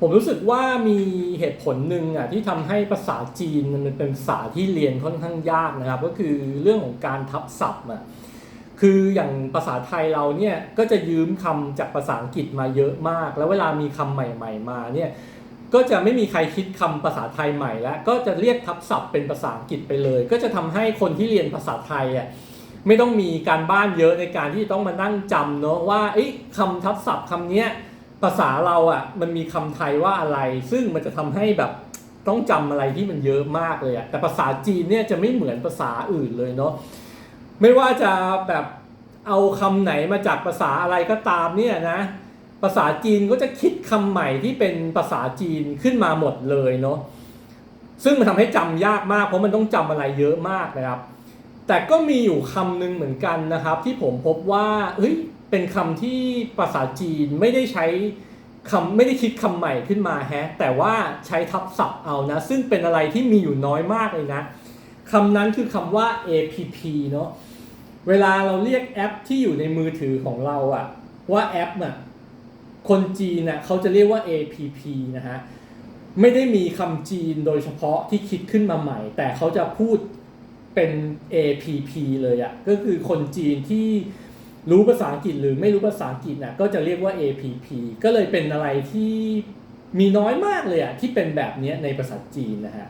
ผมรู้สึกว่ามีเหตุผลหนึ่งอะที่ทำให้ภาษาจีนมันเป็นภาษาที่เรียนค่อนข้างยากนะครับ ก็คือเรื่องของการทับศัพท์อะคืออย่างภาษาไทยเราเนี่ยก็จะยืมคำจากภาษาอังกฤษมาเยอะมาก แล้วเวลามีคำใหม่ ๆ มาเนี่ยก็จะไม่มีใครคิดคำภาษาไทยใหม่แล้วก็จะเรียกทับศัพท์เป็นภาษาอังกฤษไปเลย ก็จะทำให้คนที่เรียนภาษาไทยอะไม่ต้องมีการบ้านเยอะในการที่ต้องมานั่งจำเนาะว่าเอ้คำทับศัพท์คำเนี้ย ภาษาเราอะมันมีคำไทยว่าอะไร ซึ่งมันจะทำให้แบบต้องจำอะไรที่มันเยอะมากเลยอะแต่ภาษาจีนเนี่ยจะไม่เหมือนภาษาอื่นเลยเนาะไม่ว่าจะแบบเอาคำไหนมาจากภาษาอะไรก็ตามเนี่ยนะ ภาษาจีนก็จะคิดคำใหม่ที่เป็นภาษาจีนขึ้นมาหมดเลยเนาะซึ่งมันทำให้จำยากมากเพราะมันต้องจำอะไรเยอะมากนะครับ แต่ก็มีอยู่คำหนึ่งเหมือนกันนะครับ ที่ผมพบว่าเฮ้ย เป็นคำที่ภาษาจีนไม่ได้ใช้คำไม่ได้คิดคำใหม่ขึ้นมาแฮะแต่ว่าใช้ทับศัพท์เอานะซึ่งเป็นอะไรที่มีอยู่น้อยมากเลยนะคำนั้นคือคำว่า app เนาะเวลาเราเรียกแอปที่อยู่ในมือถือของเราอะว่าแอปน่ะคนจีนน่ะเขาจะเรียกว่า app นะฮะไม่ได้มีคำจีนโดยเฉพาะที่คิดขึ้นมาใหม่ แต่เขาจะพูดเป็น APP เลยอะ่ะก็คือคนจีนที่ รู้ภาษาอังกฤษหรือไม่รู้ภาษาอังกฤษน่ะก็จะเรียกว่า APP ก็เลยเป็นอะไรที่มีน้อยมากเลยอะ่ะที่เป็นแบบนี้ในภาษาจีนนะฮะ